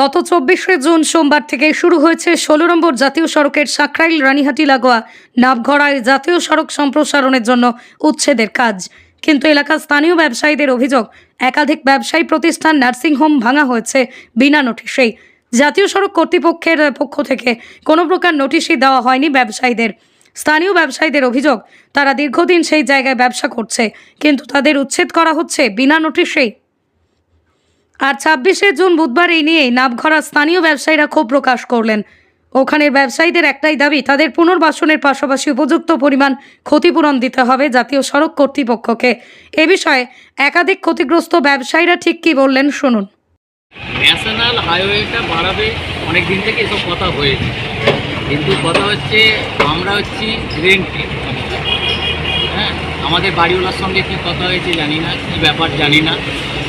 গত চব্বিশে জুন সোমবার থেকে শুরু হয়েছে ষোলো নম্বর জাতীয় সড়কের সাকরাইল রানীহাটি, লাগোয়া নাভঘড়ায় জাতীয় সড়ক সম্প্রসারণের জন্য উচ্ছেদের কাজ। কিন্তু এলাকার স্থানীয় ব্যবসায়ীদের অভিযোগ, একাধিক ব্যবসায়ী প্রতিষ্ঠান নার্সিংহোম ভাঙা হয়েছে বিনা নোটিশেই। জাতীয় সড়ক কর্তৃপক্ষের পক্ষ থেকে কোনো প্রকার নোটিশই দেওয়া হয়নি ব্যবসায়ীদের। স্থানীয় ব্যবসায়ীদের অভিযোগ, তারা দীর্ঘদিন সেই জায়গায় ব্যবসা করছে, কিন্তু তাদের উচ্ছেদ করা হচ্ছে বিনা নোটিশেই। আর ছাব্বিশে জুন বুধবার এই নিয়েই নামঘরা স্থানীয় ব্যবসায়ীরা ক্ষোভ প্রকাশ করলেন। ওখানের ব্যবসায়ীদের একটাই দাবি, তাদের পুনর্বাসনের পাশাপাশি উপযুক্ত পরিমাণ ক্ষতিপূরণ দিতে হবে জাতীয় সড়ক কর্তৃপক্ষকে। এ বিষয়ে একাধিক ক্ষতিগ্রস্ত ব্যবসায়ীরা ঠিক কী বললেন শুনুন। ন্যাশনাল হাইওয়েটা বাড়াবে অনেক দিন থেকে এসব কথা হয়েছে। কিন্তু কথা হচ্ছে, আমরা হচ্ছি রেন্টে। হ্যাঁ আমাদের বাড়িওয়ালার সঙ্গে কি কথা হয়েছে জানি না, কি ব্যাপার জানি না।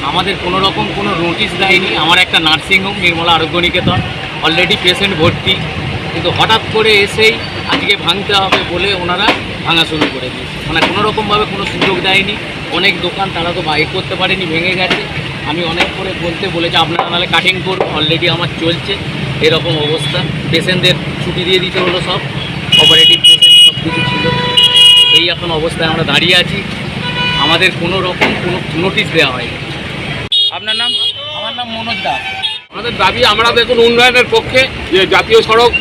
আমাদের কোনো রকম কোনো নোটিশ দেয়নি। আমার একটা নার্সিংহোম, নির্মলা আরোগ্য নিকেতন অলরেডি পেশেন্ট ভর্তি। কিন্তু হঠাৎ করে এসেই আজকে ভাঙতে হবে বলে ওনারা ভাঙা শুরু করে দিয়েছে। মানে কোনো রকমভাবে কোনো সুযোগ দেয়নি। অনেক দোকান তারা তো বাইক করতে পারেনি, ভেঙে গেছে। আমি অনেক করে বলতে বলেছি, আপনারা নাহলে কাটিং করুন। অলরেডি আমার চলছে। এরকম অবস্থা। পেশেন্টদের ছুটি দিয়ে দিতে হলো সব। অপারেটিভ পেশেন্ট সব কিছু ছিল। এই এখন অবস্থায় আমরা দাঁড়িয়ে আছি। আমাদের কোনো রকম কোনো নোটিশ দেওয়া হয়নি। আপনার নাম? আমার নাম মনোজ দাস। আমাদের দাবি আমরা দেখুন উন্নয়নের পক্ষে যে জাতীয় সড়ক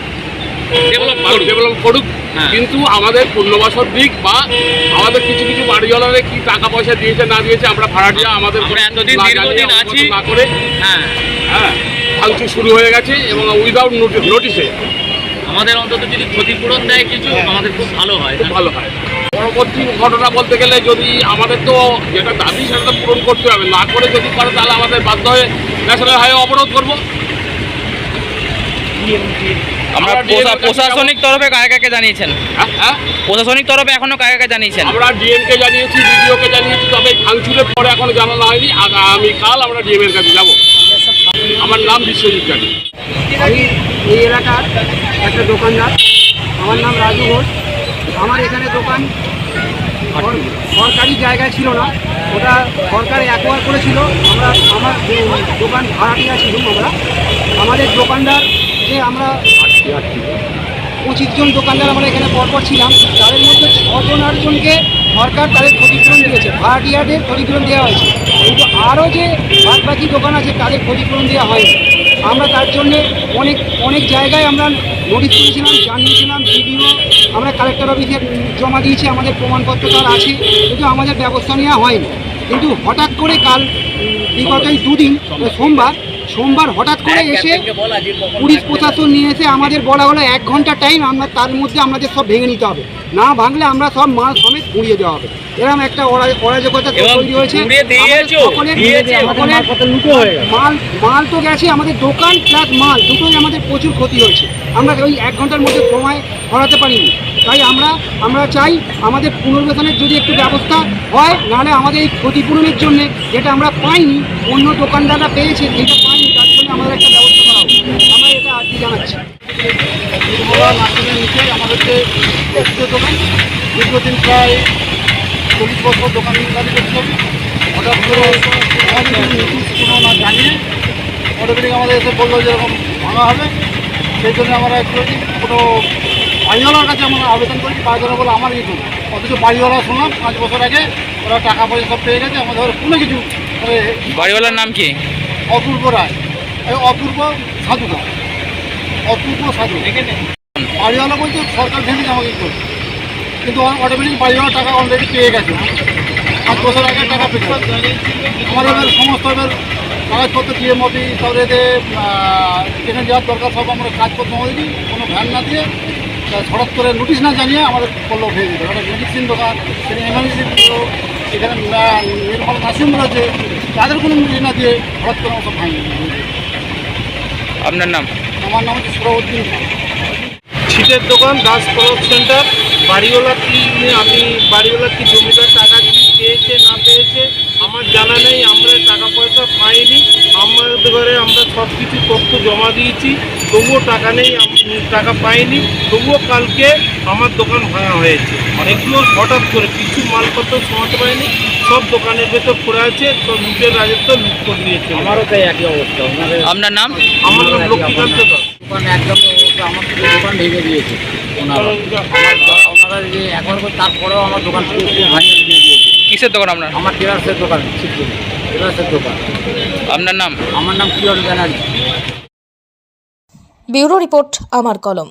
ডেভেলপ করুন ডেভেলপ করুক হ্যাঁ। কিন্তু আমাদের পুনর্বাসন দিক বা আমাদের কিছু কিছু বাড়িওয়ালারে কি টাকা পয়সা দিয়েছে না দিয়েছে আমরা ভাড়াটিয়া আমাদের না করে হ্যাঁ। হ্যাঁ ভাঙচুর শুরু হয়ে গেছে এবং উইদাউট নোটিশে আমাদের অন্তত যদি ক্ষতিপূরণ দেয় কিছু আমাদের খুব ভালো হয়। ভালো হয়। পরবর্তী ঘটনা বলতে গেলে যদি আমাদের তো যেটা দাবি সেটা তো পূরণ করতে হবে। না করে যদি করে তাহলে আমাদের বাধ্য হয়ে ন্যাশনাল হাইওয়ে অবরোধ করব। আমরা কে প্রশাসনিক তরফে কাকে কাকে জানিয়েছেন? হ্যাঁ হ্যাঁ। প্রশাসনিক তরফে এখনও কাকে কাকে জানিয়েছেন? আমরা ডিএমকে জানিয়েছি বিডিওকে জানিয়েছি তবে ভাঙচুরের পরে এখনও জানানো হয়নি। আগামীকাল আমরা ডিএম এর কাছে যাব। আমার নাম বিশ্বজিৎ গাড়ি আমি এই এলাকার একটা দোকানদার, আমার নাম রাজু ঘোষ। আমার এখানে দোকান সর- সরকারি জায়গায় ছিল না, ওটা সরকার অ্যাকোয়ার করেছিল। আমরা আমার দোকান ভাড়াটিয়া ছিলাম আমরা। আমাদের দোকানদার, যে আমরা পঁচিশ জন দোকানদার আমরা এখানে পরপর ছিলাম, তাদের মধ্যে ছজন আটজনকে সরকার তাদের ক্ষতিপূরণ দিয়েছে। ভাড়াটিয়াদের ক্ষতিপূরণ দেওয়া হয়েছে। কিন্তু আরও যে বাদ বাকি দোকান আছে, তাদের ক্ষতিপূরণ দেওয়া হয় আমরা তার জন্যে অনেক অনেক জায়গায় আমরা নোটিশ করেছিলাম, জানিয়েছিলাম, ভিডিও আমরা কালেক্টর অফিসে জমা দিয়েছি, আমাদের প্রমাণপত্র তার আছে, কিন্তু আমাদের ব্যবস্থা নেওয়া হয়নি। কিন্তু হঠাৎ করে কাল বিগত দুদিন, সোমবার সোমবার হঠাৎ করে এসে পুলিশ প্রশাসন নিয়ে এসে আমাদের বলা হলো এক ঘণ্টা টাইম আমরা তার মধ্যে আমাদের সব ভেঙে নিতে হবে। না ভাঙলে আমরা সব মাল সমেত পুড়িয়ে দেওয়া হবে। এরকম একটা অরা- অরাজকতা তৈরি হয়েছে। মাল মাল তো গেছে আমাদের দোকান প্লাস মাল দুটোই আমাদের প্রচুর ক্ষতি হয়েছে। আমরা ওই এক ঘণ্টার মধ্যে সময় করাতে পারিনি। তাই আমরা আমরা চাই আমাদের পুনর্বেতনের যদি একটু ব্যবস্থা হয় নাহলে আমাদের এই ক্ষতিপূরণের জন্য যেটা আমরা পাইনি অন্য দোকানদাররা পেয়েছে সেটা পাইনি। আমাদের একটা ব্যবস্থা করা আমরা এটা আজকে জানাচ্ছি। নার্সিংয়ের নিচে একটু দোকান দীর্ঘদিন প্রায় চল্লিশ বছর দোকানদারি করছিলাম হঠাৎ করে আমাদের নোটিশ কোনো না। জানিয়ে অটোমেটিক আমাদের এসে বলল ভাঙা হবে। সেই জন্য আমরা অ্যাকচুয়ালি কোনো বাড়িওয়ালার কাছে আমরা আবেদন করি। বাড়িওয়ালা বলে আমার কিছু অথচ বাড়িওয়ালা শুনলাম পাঁচ বছর আগে ওরা টাকা পয়সা সব পেয়ে গেছে। আমাদের কোনো কিছু বাড়িওয়ালার নাম কি? অপূর্ব রায় অপূর্ব সাধুকা অপূর্ব সাধু। বাড়িওয়ালা বলছে সরকার ভেঙে আমাকে কি করবে কিন্তু অটোমেটিক বাড়িওয়ালা টাকা অলরেডি পেয়ে গেছে। পাঁচ বছর আগে টাকা পেয়ে গেছে। আমাদের এবার সমস্ত এবার কাগজপত্র দিয়ে তারপরে এতে আহ, যেখানে যাওয়ার দরকার সব আমরা কাজপত্র হয়নি কোনো ভ্যান না দিয়ে হঠাৎ করে নোটিশ না জানিয়ে আমাদের করল হয়ে দিতে একটা মেডিসিন দোকান সেখানে এমার্জেন্সি দিল এখানে নির্মল নার্সিং আছে তাদের কোনো নোটিশ না দিয়ে হঠাৎ করে আমার সব ভাঙে। আপনার নাম? আমার নাম হচ্ছে ছিটের দোকান দাস ক্লথ সেন্টার। বাড়িওয়ালা কি আমি বাড়িওয়ালা কি জমিদার টাকা কি পেয়েছে না পেয়েছে আমার জানা নেই আমরা টাকা পয়সা পাইনি। আমাদের ঘরে আমরা সব কিছু তথ্য জমা দিয়েছি তবুও টাকা নেই আম- টাকা পাইনি তবুও কালকে আমার দোকান ভাঙা হয়েছে। এগুলো হঠাৎ করে কিছু মালপত্র সমাতে পারিনি সব দোকানের ভেতর পড়ে আছে তো লুটের রাজত্ব লুট করে দিয়েছে। আমারও তাই একই অবস্থা আপনার নাম? আমার নাম লক্ষ্মীকান্ত দাস। দোকান একদম আমার দোকান ভেঙে দিয়েছে ওনারা। ওনারা যে একবার করে তারপরেও আমার দোকান ভাঙিয়ে দিয়েছে। কিসের দোকান আপনার? আমার দোকান ছিটকে দোকান আপনার নাম? আমার নাম কিরণ ব্যানার্জি। ব্যুরো রিপোর্ট আমার কলম।